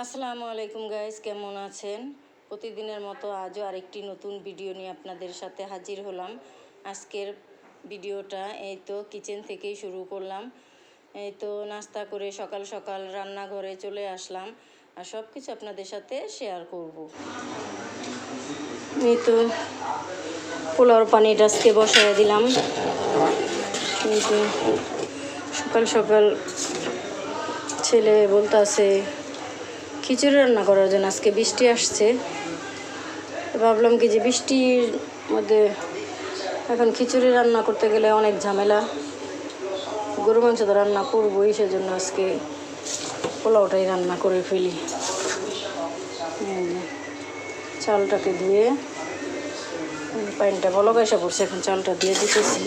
আসসালামু আলাইকুম গাইস কেমন আছেন? প্রতিদিনের মতো আজও আরেকটি নতুন ভিডিও নিয়ে আপনাদের সাথে হাজির হলাম। আজকের ভিডিওটা এই তো কিচেন থেকেই শুরু করলাম। এই তো নাস্তা করে সকাল সকাল রান্নাঘরে চলে আসলাম আর সব কিছু আপনাদের সাথে শেয়ার করব। এই তো পোলাওর পানিটা আজকে বসায় দিলাম। সকাল সকাল ছেলে বলতে খিচুড়ি রান্না করার জন্য আজকে বৃষ্টি আসছে। ভাবলাম কি যে বৃষ্টির মধ্যে এখন খিচুড়ি রান্না করতে গেলে অনেক ঝামেলা। গরু মাংস তো রান্না করবোই, সেজন্য আজকে পোলাওটাই রান্না করে ফেলি। চালটাকে ধুয়ে, পানিটা বলক এসে পড়ছে, এখন চালটা দিয়ে দিতেছি।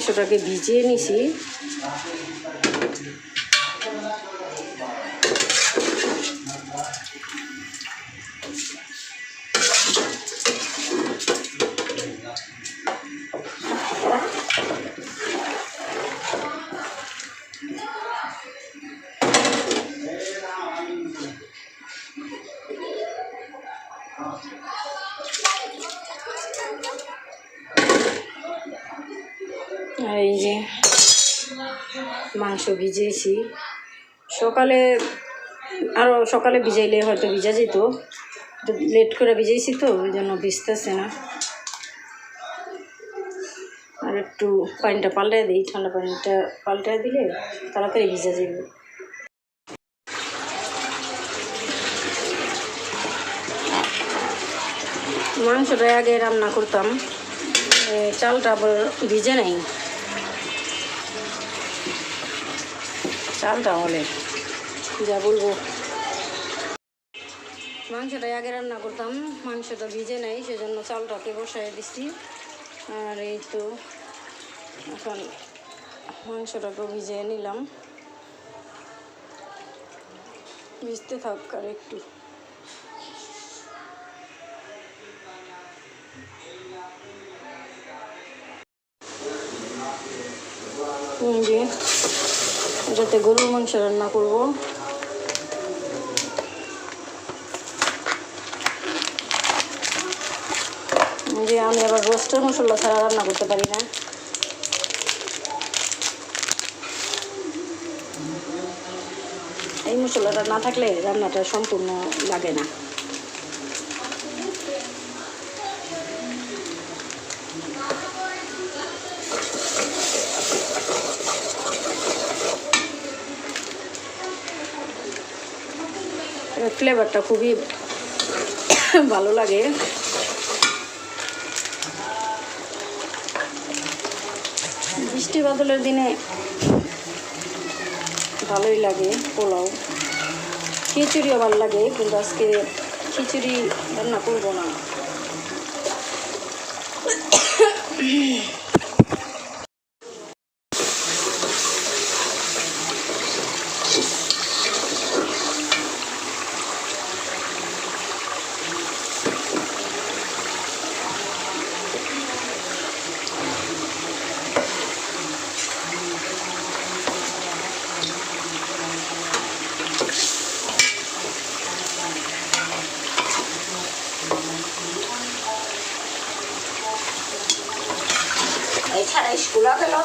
মাংসটাকে ভিজিয়ে নিছি। মাংস ভিজিয়েছি। সকালে আরও সকালে ভিজাইলে হয়তো ভিজা যেত লেট করে ভিজাইছি তো, ওই জন্য ভিজতেছে না। আর একটু পানিটা পাল্টায় দিই, ঠান্ডা পানিটা পাল্টায় দিলে তাড়াতাড়ি ভিজা যাবে মাংসটা আগে রান্না করতাম চালটা আবার ভিজে নাই। চালটা হলে যা বলব। মাংসটা আগে রান্না করতাম, মাংসটা ভিজে নাই, সেজন্য চালটাকে বসাই দিছি। আর এই তো এখন মাংসটাকে ভিজিয়ে নিলাম। ভিজতে থাক আর একটু। এই যে এটাতে গরুর মাংস রান্না করব। যে আমি আবার রোস্টের মশলা ছাড়া রান্না করতে পারি না। এই মশলাটা না থাকলে রান্নাটা সম্পূর্ণ লাগে না। ফ্লেভারটা খুবই ভালো লাগে। বৃষ্টি বাদলের দিনে ভালোই লাগে পোলাও। খিচুড়িও ভালো লাগে, কিন্তু আজকে খিচুড়ি রান্না করব না।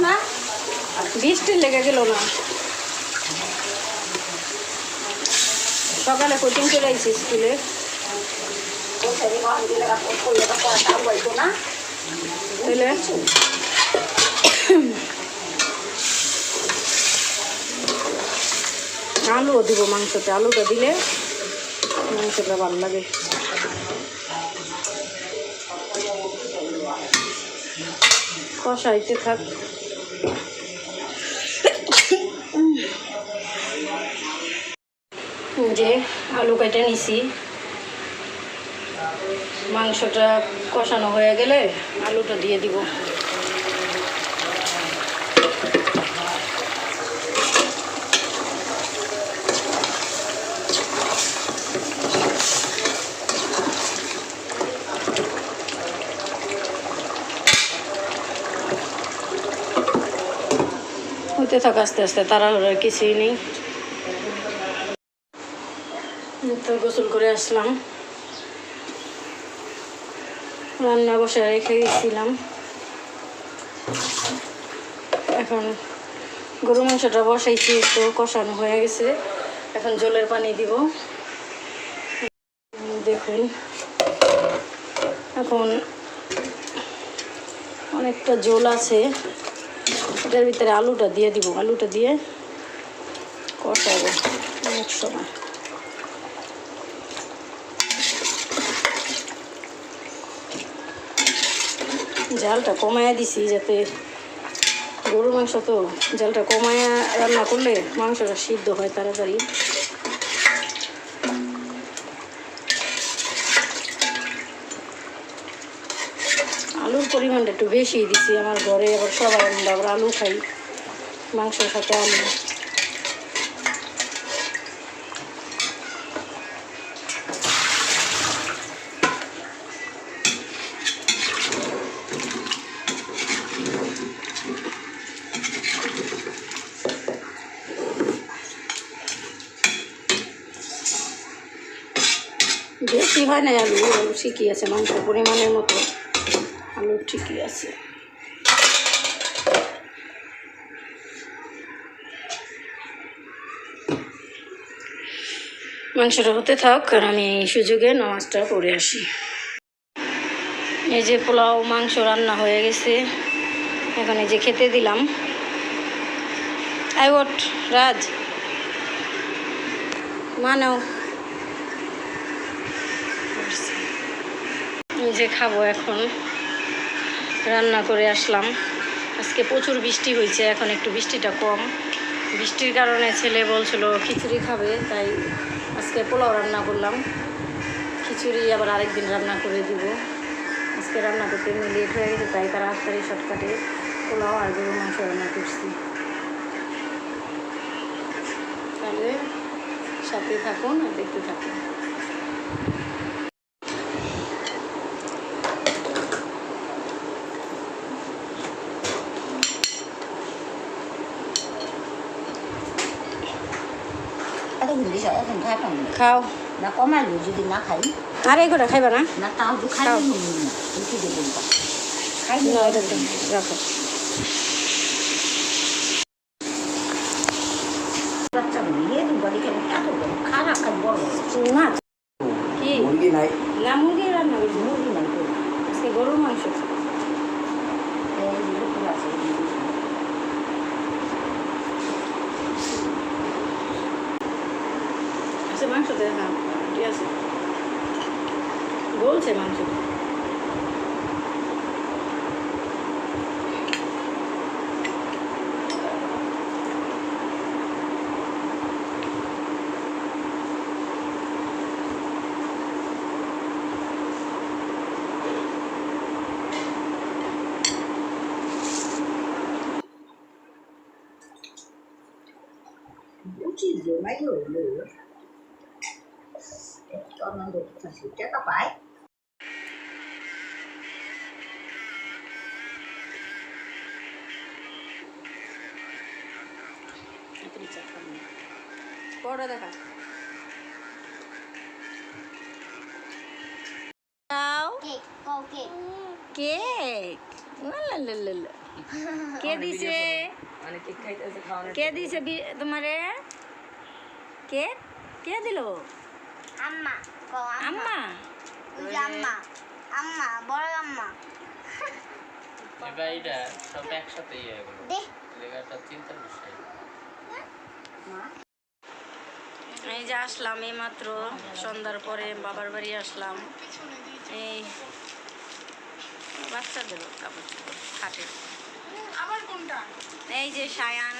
না? বৃষ্টি লেগে গেল না। সকালে কোচিং চলে আইছি স্কুলে। তাহলে? আলুও দিব মাংসতে। আলুটা দিলে মাংসটা ভালো লাগে। কষাইতে থাক। যে আলু কেটে নিছি। মাংসটা কষানো হয়ে গেলে আলুটা দিয়ে দিব। হতে থাক আস্তে আস্তে, তাড়াহুড়ার কিছুই নেই। তো গোসল করে আসলাম। রান্না বসে রেখে গেছিলাম এখন গরু মাংসটা বসাইছি, তো কষানো হয়ে গেছে। এখন জলের পানি দিব। দেখুন। এখন অনেকটা জল আছে। এটার ভিতরে আলুটা দিয়ে দিব। আলুটা দিয়ে কষাবো অনেক সময়। জালটা কমায়া দিছি যাতে গরুর মাংস তো জালটা কমায়া রান্না করলে মাংসটা সিদ্ধ হয় তাড়াতাড়ি। আলুর পরিমাণটা একটু বেশি দিছি, আমার ঘরে আবার সবাই আমরা আলু খাই, মাংসের সাথে আলু। বেশি হয় না আলু আলু ঠিকই আছে, মাংস পরিমাণের মতো। আলু ঠিকই আছে। মাংসটা হতে থাক, আর আমি এই সুযোগে নামাজটা পড়ে আসি। এই যে পোলাও মাংস রান্না হয়ে গেছে। এখন এই যে খেতে দিলাম। আই ওট রাজ। মানাও। যে খাব এখন। রান্না করে আসলাম। আজকে প্রচুর বৃষ্টি হয়েছে, এখন একটু বৃষ্টিটা কম। বৃষ্টির কারণে ছেলে বলছিল খিচুড়ি খাবে, তাই আজকে পোলাও রান্না করলাম। খিচুড়ি আবার আরেকদিন রান্না করে দিব। আজকে রান্না করতে লেট হয়ে গেছে, তাই তাড়াতাড়ি শর্টকাটে পোলাও আর গরু মাংস রান্না করছি। তাহলে সাথে থাকুন আর দেখতে থাকুন এতক্ষণ দিছে এখন খাই পাম না খাও। না কমাইলো যদি না খাই। আর এগুলো খাইবা না? না তাও তো খাই খাই না। রাখো। না কি? মুরগি নাই। না মুরগি রান্না করছি। মুরগি নাই আজকে গরুর মাংস এই যে লোক আছে আচ্ছা হ্যাঁ ঠিক আছে বলছে মাংস mấy người nữa cho nó được thật sự chắc có phải. বড় দেখা কেক। কে দিছে কে দিছে তোমারে কে কে দিল আম্মা আম্মা। আম্মা। ওই আম্মা। আম্মা বড় আম্মা। এবার এটা সব একসাথে ইয়ে হয়ে গেলো দে। লেখাটা চিন্তার বিষয়। এই যে আসলাম এই মাত্র সন্ধ্যার পরে বাবার বাড়ি আসলাম। এই বাচ্চাদের কাপড় চোপড় খাটে আবার কোনটা? এই যে সায়ান।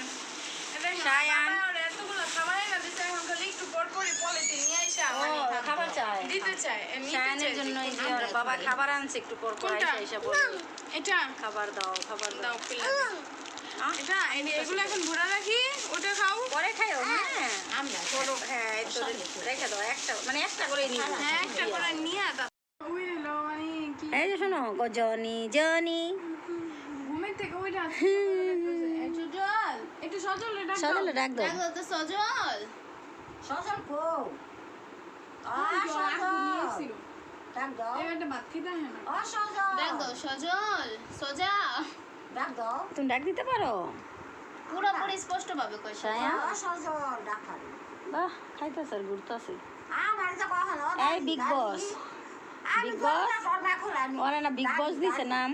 সায়ান। এতগুলো খাবার এনে দিছে এখন খালি একটু পর পরই পলিথিন নিয়ে আইসা মানে খাবার চাই দিতে এ, নিতে জন্য এই যে ওর বাবা খাবার আনছে একটু পর পর? আইসা এসে বলে এটা। খাবার দাও খাবার দাও। পিলা এটা এগুলো এখন ভরা রাখি ওটা খাও। পরে খাইও হ্যাঁ। আমরা বড় হ্যাঁ এই তো রেখে দাও একটা মানে একটা করে নিও হ্যাঁ একটা করে নিয়ে দাও। এই যে শোনো জনি জনি। ঘুমের থেকে ওইটা একটু জল একটু সজল। ডাক দাও সজল। সজল। কো ডাক দাও। এবারটা ভাত খেতে হয় না। ও সজল। ডাক দাও সজল। সোজা। ডাক দাও। তুমি ডাক দিতে পারো? পুরোপুরি স্পষ্ট ভাবে কইছে সায়া? ও সজল ডাক বাহ খাইতেছে আর ঘুরতেছে আমার তো কখনো এই বিগ বস আমি Big তো Boss? না করবা খোলানি ওরা না বিগ বস দিছে নাম।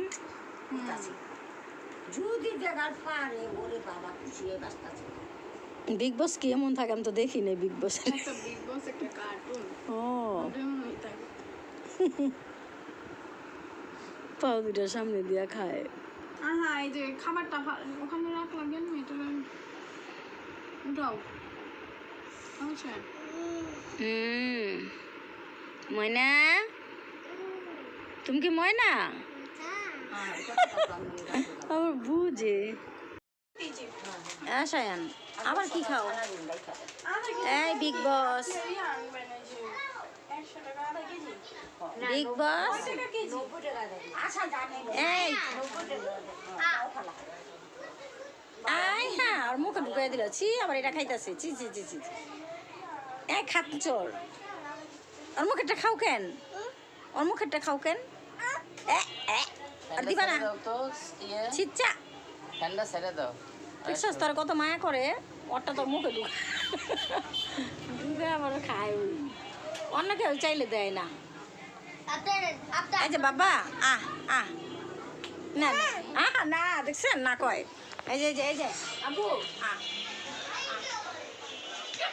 যদি দেখার পারে ওরে বাবা খুশি হয়ে বাঁচতেছে বিগ বস কি এমন থাকে? আমি তো দেখি নাই বিগ বস একটা বিগ বস একটা কার্টুন ও। পাও দুটার সামনে দিয়া খায়। আহা এই যে খাবারটা ওখানে রাখলাম কেন এটা উঠাও হুম। ময়না? তুমি কি ময়না? আবার বুঝে। আশায়ান আবার কি খাও? এই বিগ বস বিগ বস এই। আই হ্যাঁ আর মুখে ঢুকাই দিল। ছি আবার এটা খাইতেছে। ছি ছি ছি ছি। এই খাত চোর। ওর মুখেরটা খাও কেন? ওর মুখেরটা খাও কেন? এ, আর দিবা না ইয়ে ছিচ্চা ঠান্ডা ছেড়ে দাও দেখছস তোর কত মায়া করে? ওরটা তোর মুখে ঢুকা ঢুকে আবার খায় অন্য কেউ চাইলে দেয় না। এই যে বাবা আহ আহ। না না, আহ না দেখছেন? না কয়। এই যে এই যে এই যে। আবু। আহ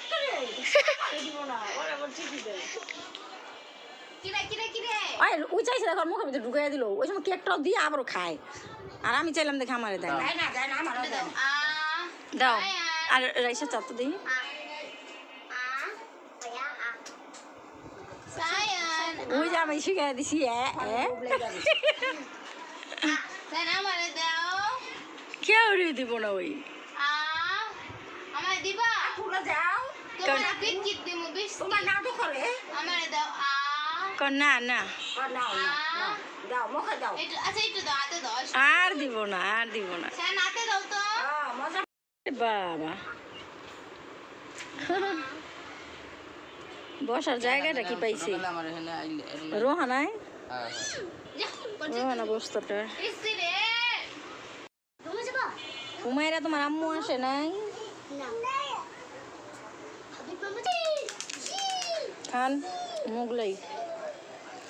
কিরে? ওই ওই চাইছে দেখো ওর ভিতরে ঢুকাই দিল। ওই সময় কেকটাও দিয়ে আবারও খায়। আর আমি চাইলাম দেখে আমারে দেয় না। যায় না যায় না আমার দাও। আর রাইসা চাপ তো দিই। আ আ ওয়া আ। সায়ান। ওই যে আমি শিখাই দিছি এ এ। সায়ান আমারে দাও। কেউ রে দিব না ওই। আমারে দিবা? যাও। তোমার নাটক করে। আমারে দাও আ। কর না না। আর দিব না আর দিব না। হ্যাঁ বাবা। বসার জায়গাটা কি পাইছি? রোহানায় রোহানা বস্তাটা। উমাইরা তোমার আম্মু আসে নাই? খান মুগলাই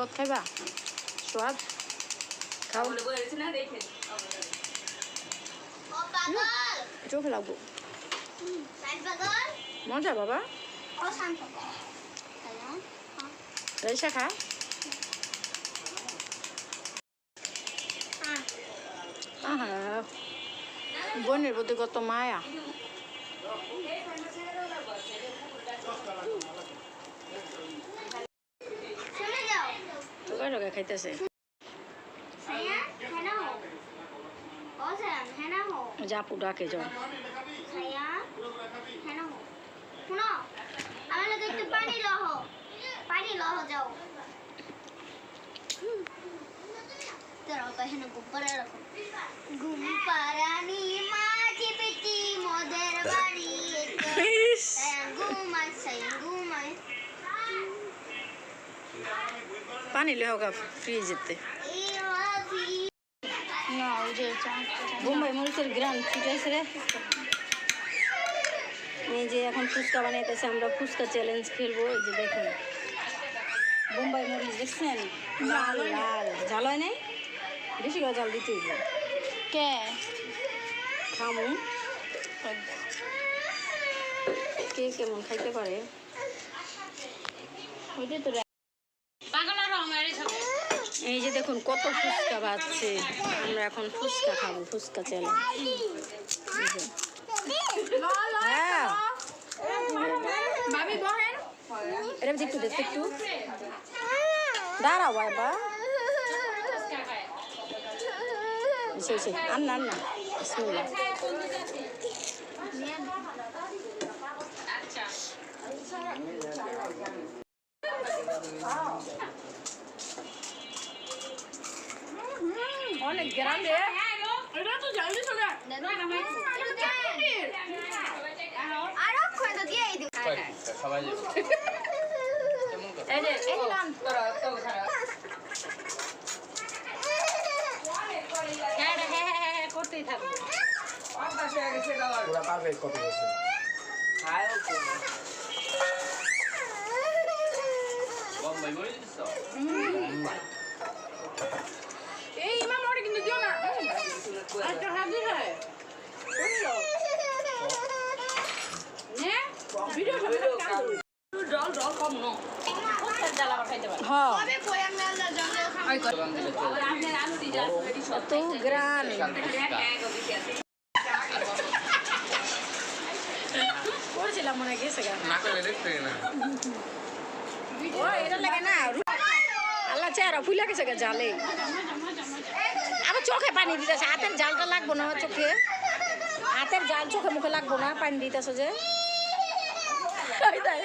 স্বাদ খাইবা? স্বাদ? খাও। চোখে লাগবো মজা বাবা। রাইসা খা। আহা। বোনের প্রতি কত মায়া। টোকা টোকা খাইতেছে জাপু ডাকে জন শুনো আমার লোক একটু পানি লহ পানি লহ যাও দাঁড়াও তো এখানে গোপারে রাখো ঘুম পারানি মাঝে পেটি মদের বাড়ি ইস, পানি লে হোক ফ্রিজেতে না ওই যে বোম্বাই মরিচের গ্রান ফুটেছে রে? এই যে এখন ফুচকা বানাইতেছে আমরা ফুচকা চ্যালেঞ্জ খেলব এই যে দেখুন। বোম্বাই মরিচ দেখছেন? লাল লাল ঝাল হয় নাই? বেশি করে জাল দিতে কে? খামু। কে কেমন খাইতে পারে? ওইটাই তো এই যে দেখুন কত ফুচকা বাজছে। আমরা এখন ফুচকা খাব ফুচকা চ্যালেঞ্জ হ্যাঁ। এটা একটু দেখতে একটু। দাঁড়াও বাবা। সেই সেই আন্না আন্না বিসমিল্লাহ। গ্রান্ডে এটা তো জলদি চলে আরও খন্ড দিয়ে সবাই যাবে কেমন করে এই যে এই নাম হ্যাঁ হ্যাঁ হ্যাঁ হ্যাঁ হ্যাঁ করতেই থাকব পুরা পারফেক্ট কপি করছে বম্বাই বলে দিচ্ছ এই ইমাম ওটা কিন্তু দিও না এত গ্রান করেছিলাম মনে গেছে না করলে দেখতে না। ও এটা লাগে না আল্লাহ চেহারা ফুলে গেছে জালে। আবার চোখে পানি দিতেছে। হাতের জালটা লাগবো না চোখে। হাতের জাল চোখে মুখে লাগবো না পানি দিতেছে যে। দেখ।